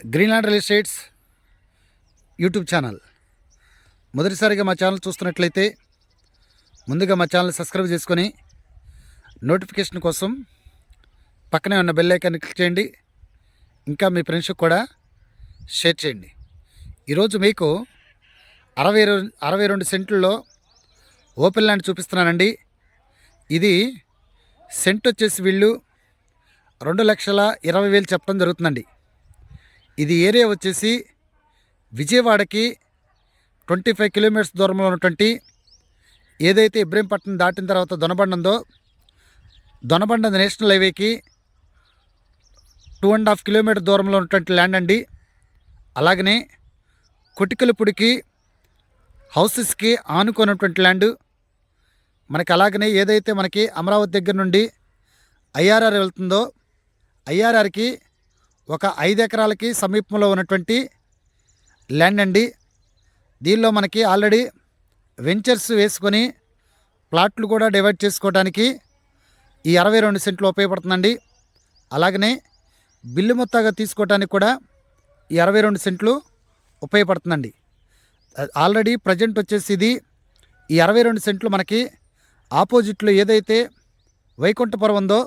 Greenland real estates YouTube channel. మొదటిసారిగా మా channel చూస్తున్నట్లయితే ముందుగా మా ఛానల్ సబ్స్క్రైబ్ చేసుకొని నోటిఫికేషన్ కోసం పక్కనే ఉన్న బెల్ ఐకాన్ని క్లిక్ చేయండి. ఇంకా మీ ఫ్రెండ్స్కి కూడా షేర్ చేయండి. ఈరోజు మీకు అరవై అరవై రెండు సెంట్లలో ఓపెన్ ల్యాండ్ చూపిస్తున్నానండి. ఇది సెంట్ వచ్చేసి వీళ్ళు రెండు లక్షల ఇరవై వేలు చెప్పడం జరుగుతుందండి. ఇది ఏరియా వచ్చేసి విజయవాడకి ట్వంటీ ఫైవ్ కిలోమీటర్స్ దూరంలో ఉన్నటువంటి ఏదైతే ఇబ్రహీంపట్నం దాటిన తర్వాత దొనబండ ఉందో దొనబండ నేషనల్ హైవేకి టూ అండ్ హాఫ్ కిలోమీటర్ దూరంలో ఉన్నటువంటి ల్యాండ్ అండి. అలాగనే కొటికలపుడికి హౌసెస్కి ఆనుకున్నటువంటి ల్యాండ్. మనకి అలాగనే ఏదైతే మనకి అమరావతి దగ్గర నుండి ఐఆర్ఆర్ వెళ్తుందో ఐఆర్ఆర్కి ఒక ఐదు ఎకరాలకి సమీపంలో ఉన్నటువంటి ల్యాండ్ అండి. దీనిలో మనకి ఆల్రెడీ వెంచర్స్ వేసుకొని ప్లాట్లు కూడా డివైడ్ చేసుకోవడానికి ఈ అరవై రెండు సెంట్లు ఉపయోగపడుతుందండి. అలాగనే బిల్లు మొత్తాగా తీసుకోవడానికి కూడా ఈ అరవై రెండు సెంట్లు ఉపయోగపడుతుందండి. ఆల్రెడీ ప్రజెంట్ వచ్చేసి ఇది ఈ అరవై రెండు సెంట్లు మనకి ఆపోజిట్లో ఏదైతే వైకుంఠపురం ఉందో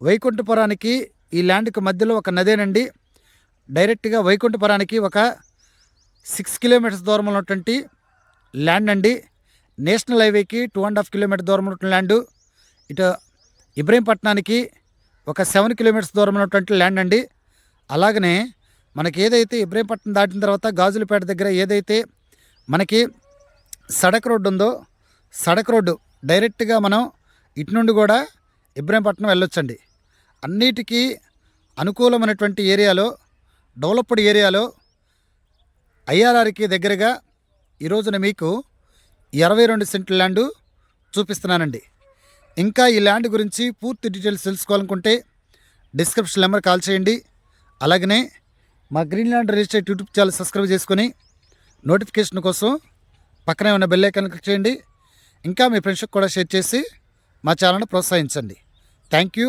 వైకుంఠపురానికి ఈ ల్యాండ్కి మధ్యలో ఒక నదేనండి డైరెక్ట్గా వైకుంఠపురానికి ఒక సిక్స్ కిలోమీటర్స్ దూరంలో ఉన్నటువంటి ల్యాండ్ అండి నేషనల్ హైవేకి టూ అండ్ హాఫ్ కిలోమీటర్ దూరంలో ఉన్నటువంటి ల్యాండ్. ఇటు ఇబ్రహీంపట్నానికి ఒక సెవెన్ కిలోమీటర్స్ దూరంలో ఉన్నటువంటి ల్యాండ్ అండి అలాగనే మనకి ఏదైతే ఇబ్రహీంపట్నం దాటిన తర్వాత గాజులపేట దగ్గర ఏదైతే మనకి సడక్ రోడ్డు ఉందో సడక్ రోడ్డు డైరెక్ట్గా మనం ఇటు నుండి కూడా ఇబ్రహీంపట్నం వెళ్ళొచ్చండి. అన్నిటికీ అనుకూలమైనటువంటి ఏరియాలో డెవలప్డ్ ఏరియాలో ఐఆర్ఆర్కి దగ్గరగా ఈ రోజున మీకు ఇరవై రెండు సెంట్ల ల్యాండ్ చూపిస్తున్నానండి. ఇంకా ఈ ల్యాండ్ గురించి పూర్తి డీటెయిల్స్ తెలుసుకోవాలనుకుంటే డిస్క్రిప్షన్ నెంబర్ కాల్ చేయండి. అలాగనే మా green land registered YouTube channel subscribe చేసుకొని నోటిఫికేషన్ కోసం పక్కనే ఉన్న బెల్ ఐకాన్ క్లిక్ చేయండి. ఇంకా మీ ఫ్రెండ్స్కి కూడా షేర్ చేసి మా ఛానల్ని ప్రోత్సహించండి. Thank you.